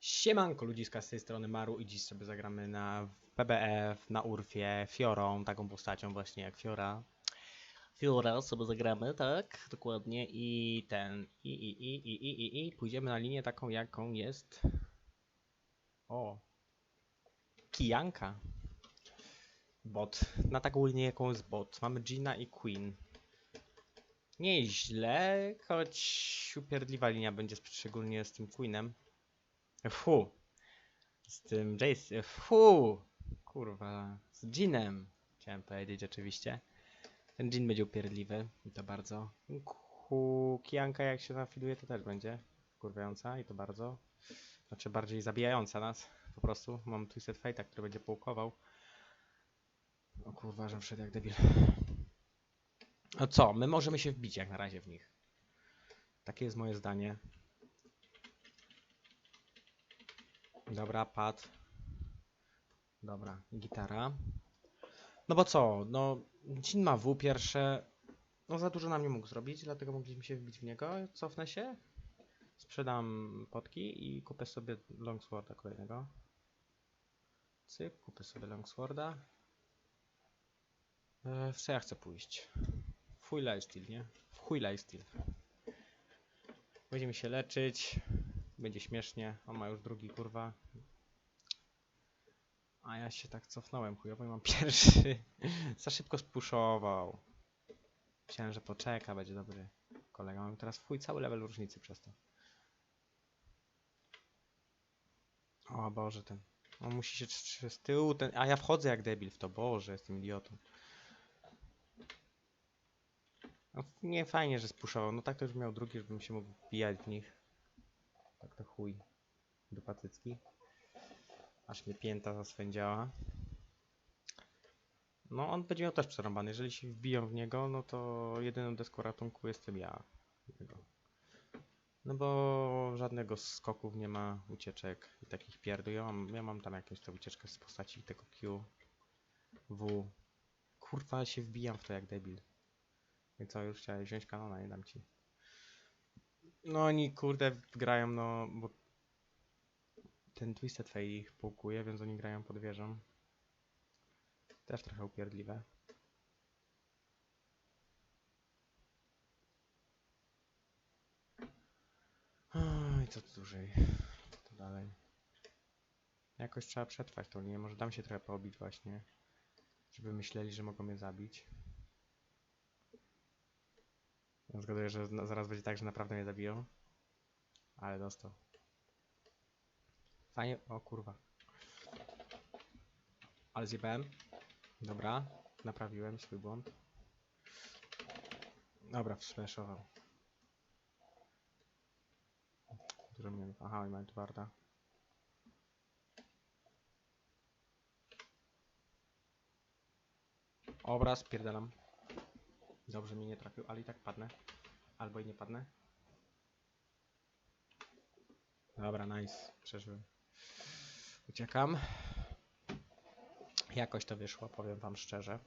Siemanko ludziska z tej strony Maru i dziś sobie zagramy na PBF, na Urfie, Fiorą, taką postacią właśnie jak Fiora. Fiora sobie zagramy, tak, dokładnie i ten, i, i, i, i, i, i, i pójdziemy na linię taką jaką jest, o, Kijanka. Bot, na taką linię jaką jest bot, mamy Gina i Queen. Nieźle, choć upierdliwa linia będzie szczególnie z tym Queenem. Fu. Z tym Jace. Fu. Kurwa. Z Jeanem. Chciałem powiedzieć oczywiście. Ten Jean będzie upierdliwy. I to bardzo. Ku... Kijanka jak się nafiduje to też będzie. Kurwiająca i to bardzo. Znaczy bardziej zabijająca nas. Po prostu. Mam Twisted Fate'a, który będzie połkował. O kurwa, że wszedł jak debil. No co? My możemy się wbić jak na razie w nich. Takie jest moje zdanie. Dobra, pad. Dobra, gitara. No bo co, no Jin ma W pierwsze. No za dużo nam nie mógł zrobić, dlatego mogliśmy się wbić w niego. Cofnę się. Sprzedam potki i kupię sobie Longsworda kolejnego. Cyk, kupię sobie Longsworda. E, w co ja chcę pójść? W chuj lifestyle, nie? W chuj lifestyle. Będziemy się leczyć. Będzie śmiesznie. On ma już drugi, kurwa. A ja się tak cofnąłem chujowo i mam pierwszy. Za szybko spuszował. Myślałem, że poczeka, będzie dobry kolega. Mam teraz fuj cały level różnicy przez to. O Boże, ten. On musi się z tyłu, ten. A ja wchodzę jak debil w to. Boże, jestem idiotą. No, nie fajnie, że spuszował. No tak to już miał drugi, żebym się mógł wbijać w nich. Tak to chuj. Dupatycki. Aż mnie pięta zaswędziała. No on będzie miał też przerąbany. Jeżeli się wbiją w niego, no to jedyną deską ratunku jestem ja. No bo żadnego skoków nie ma, ucieczek i takich pierdół. Ja mam, ja mam tam jakąś tą ucieczkę z postaci tego Q, W. Kurwa się wbijam w to jak debil. I co, już chciałeś wziąć kanona, nie dam ci. No oni kurde grają, no bo ten Twisted Fate ich pułkuje, więc oni grają pod wieżą. Też trochę upierdliwe. Oj, co tu dłużej? Tu dalej? Jakoś trzeba przetrwać tą linię. Może dam się trochę poobić właśnie. Żeby myśleli, że mogą mnie zabić. Zgaduję, że zaraz będzie tak, że naprawdę mnie zabiją. Ale dostał. Fajnie. O kurwa. Ale zjebałem. Dobra. Naprawiłem swój błąd. Dobra, wsmeszował. Dużo mnie... Aha, i mam twarda. Obraz, pierdalam. Dobrze mi nie trafił, ale i tak padnę. Albo i nie padnę. Dobra, nice. Przeżyłem. Uciekam. Jakoś to wyszło, powiem wam szczerze.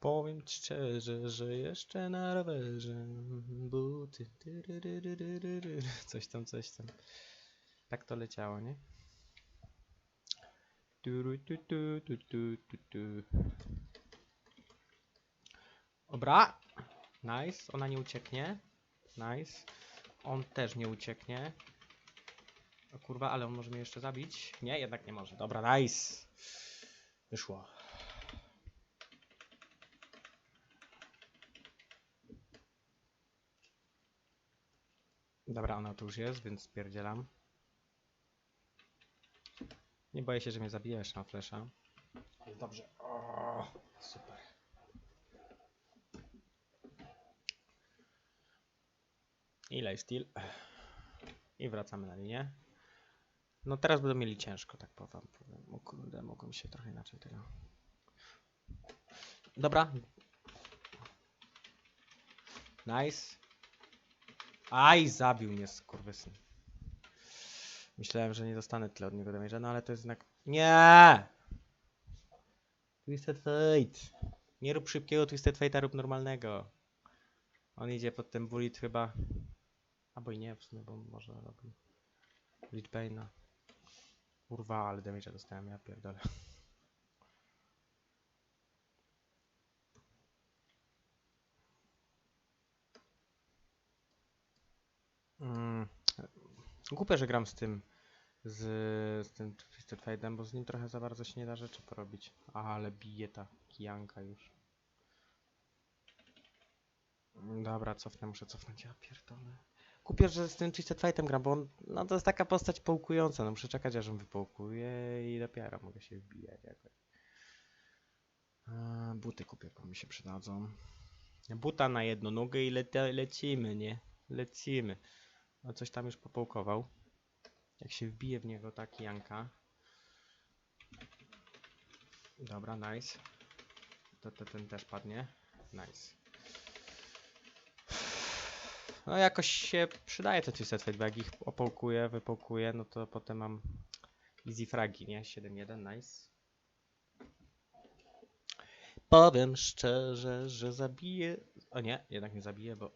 Powiem szczerze, że jeszcze na rowerze buty. Coś tam, coś tam. Tak to leciało, nie? Turu, tu, tu, tu, tu, tu, tu. Dobra. Nice. Ona nie ucieknie. Nice. On też nie ucieknie. O kurwa, ale on może mnie jeszcze zabić. Nie, jednak nie może. Dobra, nice. Wyszło. Dobra, ona tu już jest, więc spierdzielam. Nie boję się, że mnie zabije, jeszcze mam flesza. Jest dobrze. O, super. I lifesteal. I wracamy na linię. No teraz będą mieli ciężko, tak powiem. O mogłem się trochę inaczej tego. Dobra. Nice. Aj, zabił mnie skurwysyn. Myślałem, że nie dostanę tyle od niego damage'a, no ale to jest znak... Nie! Twisted Fate. Nie rób szybkiego Twisted Fate'a, rób normalnego. On idzie pod ten bullet chyba. Albo i nie, w sumie, bo może robi. Lichbane'a. Kurwa, ale damage'a dostałem, ja pierdolę. Mm. Głupie, że gram z tym z, z tym Twisted bo z nim trochę za bardzo się nie da rzeczy porobić. Aha, ale bije ta kijanka już. Dobra, cofnę, muszę cofnąć, ja pierdolę. Kupię, że z tym Twisted Fate'em gram, bo on, no to jest taka postać połkująca, no muszę czekać aż on wypołkuje i dopiero mogę się wbijać jakoś. Buty kupię, bo mi się przydadzą. Buta na jedną nogę i lete, lecimy, nie? Lecimy. No coś tam już popołkował. Jak się wbije w niego taki Janka. Dobra, nice. To, to ten też padnie. Nice. No jakoś się przydaje te Twisted Fate, bo jak ich opołkuję, wypołkuję, no to potem mam easy fragi, nie? 7-1, nice. Powiem szczerze, że zabiję... O nie, jednak nie zabiję, bo...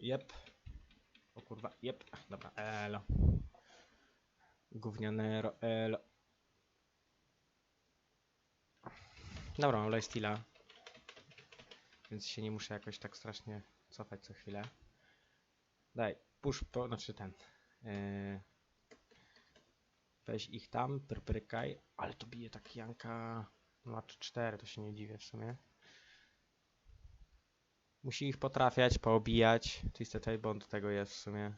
Jep. O kurwa, jep. Dobra, elo. Gównianero, elo. Dobra, mam lifesteala. Więc się nie muszę jakoś tak strasznie cofać co chwilę. Daj, push po, znaczy ten. Yy, weź ich tam, pryprykaj. Ale to bije tak Janka. Ma 4, to się nie dziwię w sumie. Musi ich potrafiać, poobijać. Twisted on do tego jest w sumie.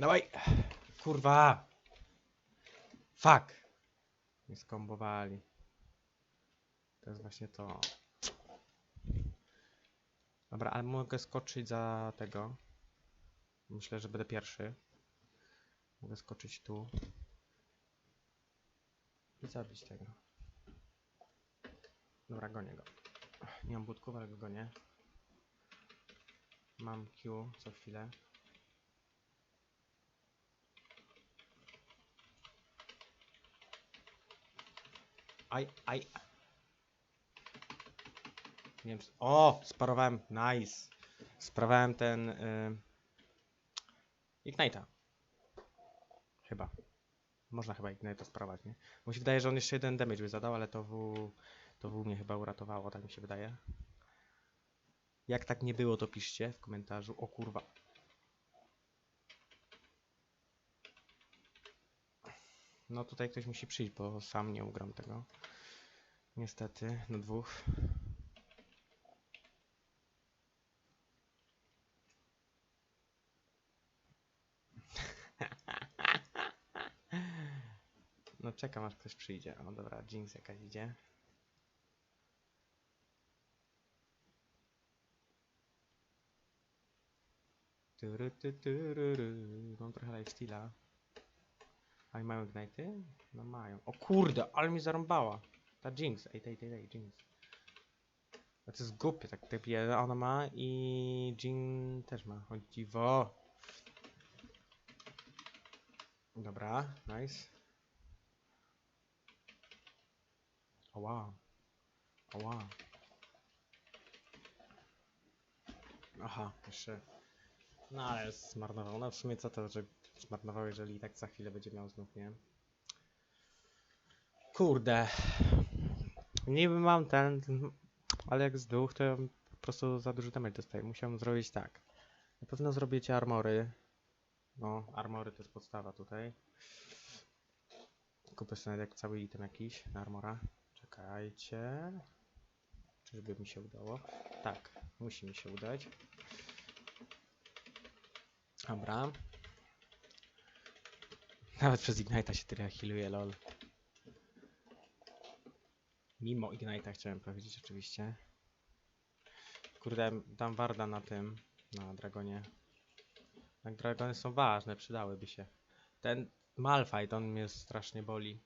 Dawaj! Kurwa! Fuck! Nie skombowali. To jest właśnie to. Dobra, ale mogę skoczyć za tego. Myślę, że będę pierwszy. Mogę skoczyć tu. I zabić tego. Dobra, gonię go. Nie mam budków, ale go gonię. Mam Q co chwilę. Aj, aj. Nie wiem, o, sparowałem, nice. Sparowałem ten y... Ignite'a. Chyba. Można chyba Ignite'a sparować, nie? Bo się wydaje, że on jeszcze jeden damage by zadał, ale to W, to W mnie chyba uratowało, tak mi się wydaje. Jak tak nie było, to piszcie w komentarzu. O kurwa. No tutaj ktoś musi przyjść, bo sam nie ugram tego. Niestety, na dwóch. No czekam aż ktoś przyjdzie. O dobra, Jinx jakaś idzie. Mam trochę lifesteala. A i mają ignite'y? No mają. O kurde, ale mi zarąbała. Ta Jinx, ej, tej, tej, Jinx. A to jest głupie, tak typie, ona ma i Jin też ma. O dziwo. Dobra, nice. Oła. Oła. Aha, jeszcze. No ale zmarnował. No w sumie co to, że zmarnował, jeżeli i tak za chwilę będzie miał znów, nie? Kurde. Niby mam ten, ale jak z duch, to ja po prostu za dużo damage dostaję. Musiałem zrobić tak. Na pewno zrobicie armory. No, armory to jest podstawa tutaj. Kupię sobie jak cały item jakiś na armora. Czekajcie. Czyżby mi się udało? Tak, musi mi się udać. Dobra. Nawet przez Ignite'a się tyle healuje, lol. Mimo Ignite'a chciałem powiedzieć oczywiście. Kurde, dam Warda na tym, na Dragonie. Tak, Dragony są ważne, przydałyby się. Ten Malfight, on mnie strasznie boli.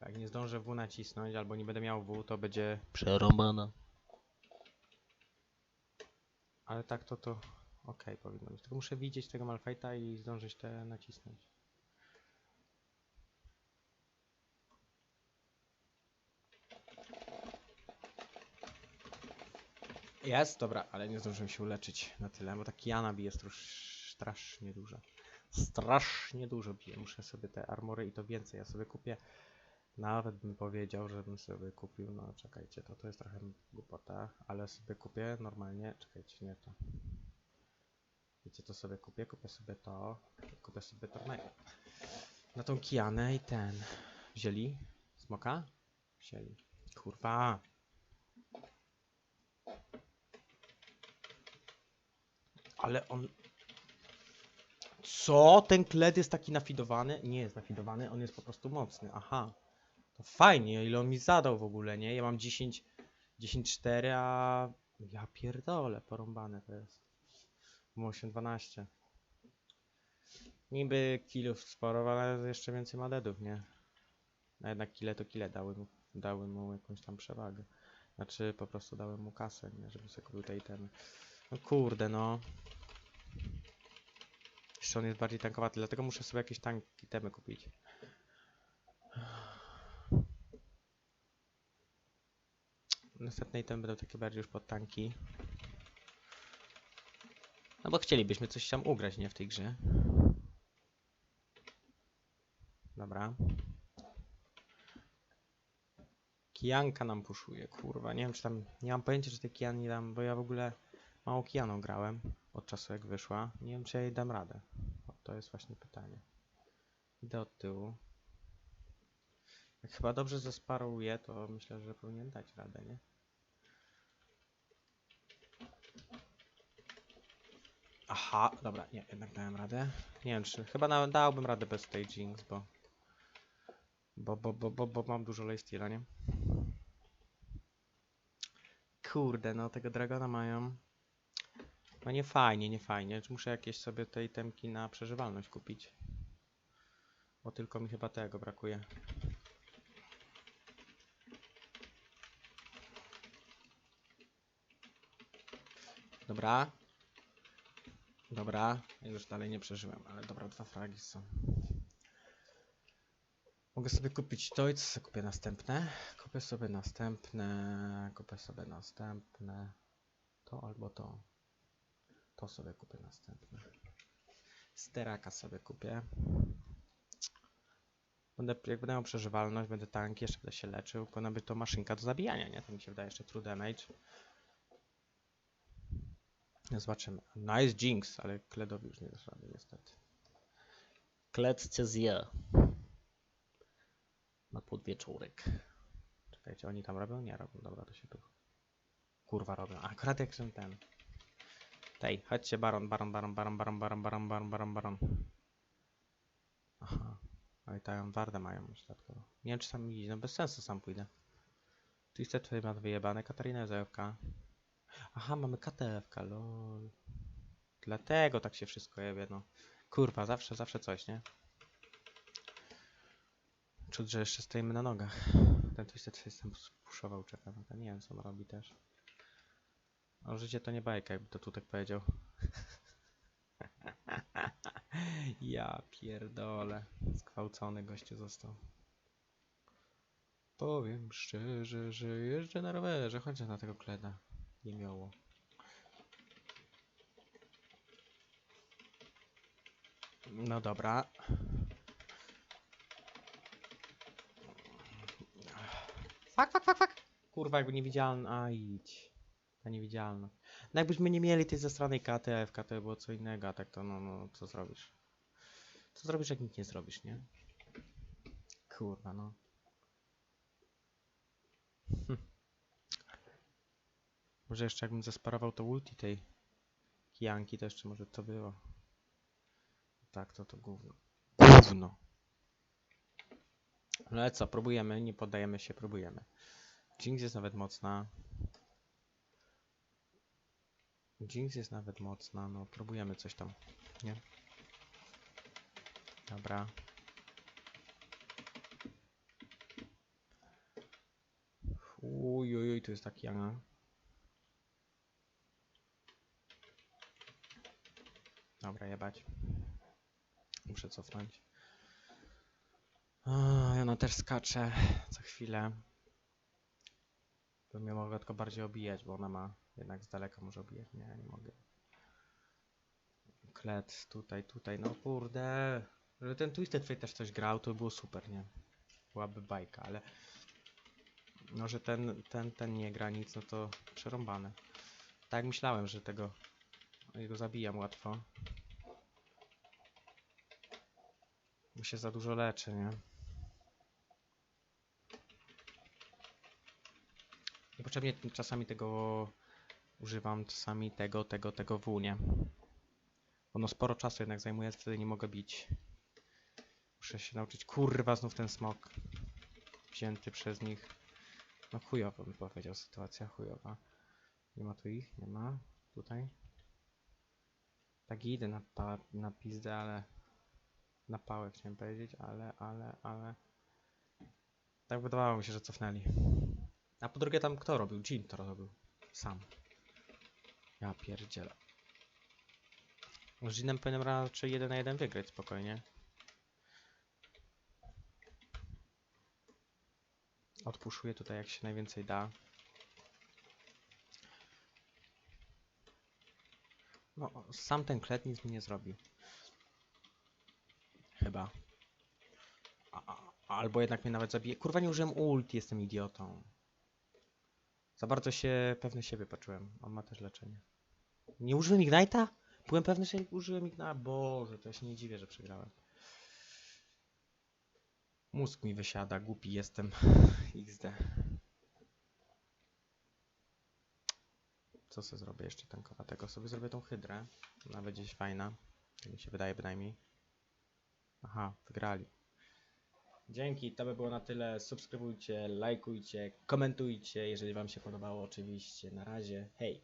Jak nie zdążę W nacisnąć, albo nie będę miał W, to będzie przerąbana. Ale tak to to okej powinno być. Tylko muszę widzieć tego Malfighta i zdążyć te nacisnąć. Jest, dobra, ale nie zdążyłem się uleczyć na tyle, bo ta Kiana bije strasznie dużo. Strasznie dużo bije. Muszę sobie te armory i to więcej. Ja sobie kupię. Nawet bym powiedział, żebym sobie kupił. No czekajcie, to to jest trochę głupota, ale sobie kupię normalnie. Czekajcie, nie to. Wiecie, to sobie kupię. Kupię sobie to. Kupię sobie to na, na tą Kianę i ten. Wzięli? Smoka? Wzięli. Kurwa. Ale on... Co? Ten kled jest taki nafidowany? Nie jest nafidowany, on jest po prostu mocny. Aha. To fajnie, ile on mi zadał w ogóle, nie? Ja mam 10... 10-4, a... Ja pierdolę, porąbane to jest. Mam 8-12. Niby killów sporo, ale jeszcze więcej ma deadów, nie? A jednak kile to kile dały mu, dały mu jakąś tam przewagę. Znaczy po prostu dały mu kasę, nie? Żeby sobie kupił te itemy. No kurde, no. Jeszcze on jest bardziej tankowaty, dlatego muszę sobie jakieś tank itemy kupić. Następne itemy będą takie bardziej już pod tanki. No bo chcielibyśmy coś tam ugrać, nie? W tej grze. Dobra. Kijanka nam puszuje, kurwa. Nie wiem, czy tam. Nie mam pojęcia, czy tej Kijan nie dam, bo ja w ogóle mało Kijaną grałem od czasu, jak wyszła. Nie wiem, czy ja jej dam radę. To jest właśnie pytanie. Idę od tyłu. Jak chyba dobrze zesparuję, to myślę, że powinien dać radę, nie? Aha, dobra, nie, jednak dałem radę. Nie wiem, czy chyba na, dałbym radę bez tej Jinx, bo bo, bo, bo, bo, bo mam dużo lifesteala, nie? Kurde, no tego dragona mają. No nie fajnie, nie fajnie. Muszę jakieś sobie te itemki na przeżywalność kupić. Bo tylko mi chyba tego brakuje. Dobra. Dobra, już dalej nie przeżyłem, ale dobra, dwa fragi są. Mogę sobie kupić to i co sobie kupię następne? Kupię sobie następne, kupię sobie następne. To albo to. To sobie kupię następne. Steraka sobie kupię. Będę, jak będę miał przeżywalność, będę tanki, jeszcze będę się leczył. Powinna być to maszynka do zabijania, nie? To mi się wydaje jeszcze true damage. No Zobaczymy. Nice Jinx, ale Kledowi już nie dasz niestety. Klec cię zje. Na podwieczorek. Czekajcie, oni tam robią? Nie robią. Dobra, to się tu. Kurwa robią. Akurat jak ten. Tej, chodźcie, baron, baron, baron, baron, baron, baron, baron, baron, baron, baron. Aha. Oj, tam wardę mają dodatkowo. Nie wiem, czy sam idzie. No bez sensu sam pójdę. Twisted tutaj ma wyjebane. Katarina jest AFK. Aha, mamy KTFK, lol. Dlatego tak się wszystko jebie, no. Kurwa, zawsze, zawsze coś, nie? Czuć, że jeszcze stoimy na nogach. Ten Twisted tam spuszował, czeka na to. Nie wiem, co on robi też. O, życie to nie bajka, jakby to tutaj powiedział. ja pierdolę. Zgwałcony gościu został. Powiem szczerze, że jeżdżę na rowerze. Chodźcie na tego kleda. Nie miało. No dobra. Fak, fak, fak, fak. Kurwa, jakby niewidzialny. A idź. Ta niewidzialność. No jakbyśmy nie mieli tej zastranej KTF, to by było co innego, a tak to no, no, co zrobisz? Co zrobisz, jak nic nie zrobisz, nie? Kurwa, no. Hm. Może jeszcze jakbym zasparował to ulti tej Kijanki, to jeszcze może to było. Tak, to to gówno. Gówno. No ale co, próbujemy, nie poddajemy się, próbujemy. Jinx jest nawet mocna. Jinx jest nawet mocna, no próbujemy coś tam, nie? Dobra. Uj, uj, uj, tu jest taki Jana. Dobra, jebać. Muszę cofnąć. Jana też skacze co chwilę. Bym ją mogła tylko bardziej obijać, bo ona ma Jednak z daleka może obiję. Nie, nie mogę. Klet tutaj, tutaj. No kurde. Żeby ten Twisted Fate też coś grał, to by było super, nie? Byłaby bajka, ale... No, że ten, ten, ten nie gra nic, no to przerąbane. Tak myślałem, że tego... Jego zabijam łatwo. Bo się za dużo leczy, nie? Niepotrzebnie czasami tego używam, czasami tego, tego, tego w nie. Ono sporo czasu jednak zajmuje, wtedy nie mogę bić. Muszę się nauczyć. Kurwa, znów ten smok. Wzięty przez nich. No chujowo bym powiedział, sytuacja chujowa. Nie ma tu ich? Nie ma. Tutaj. Tak idę na, pa, na pizdę, ale... Na pałę chciałem powiedzieć, ale, ale, ale... Tak wydawało mi się, że cofnęli. A po drugie tam kto robił? Jin to robił. Sam. Ja pierdzielę. Z Jinem powinienem raczej 1 na 1 wygrać spokojnie. Odpuszuję tutaj jak się najwięcej da. No, sam ten klet nic mi nie zrobi. Chyba. A, albo jednak mnie nawet zabije. Kurwa, nie użyłem ult, jestem idiotą. Za bardzo się pewny siebie poczułem. On ma też leczenie. Nie użyłem Ignite'a? Byłem pewny, że użyłem Ignite'a. Boże, to ja się nie dziwię, że przegrałem. Mózg mi wysiada, głupi jestem. XD. Co sobie zrobię jeszcze tankowatego? Sobie zrobię tą hydrę. Nawet gdzieś fajna. Tak mi się wydaje bynajmniej. Aha, wygrali. Dzięki, to by było na tyle. Subskrybujcie, lajkujcie, komentujcie, jeżeli Wam się podobało oczywiście. Na razie, hej!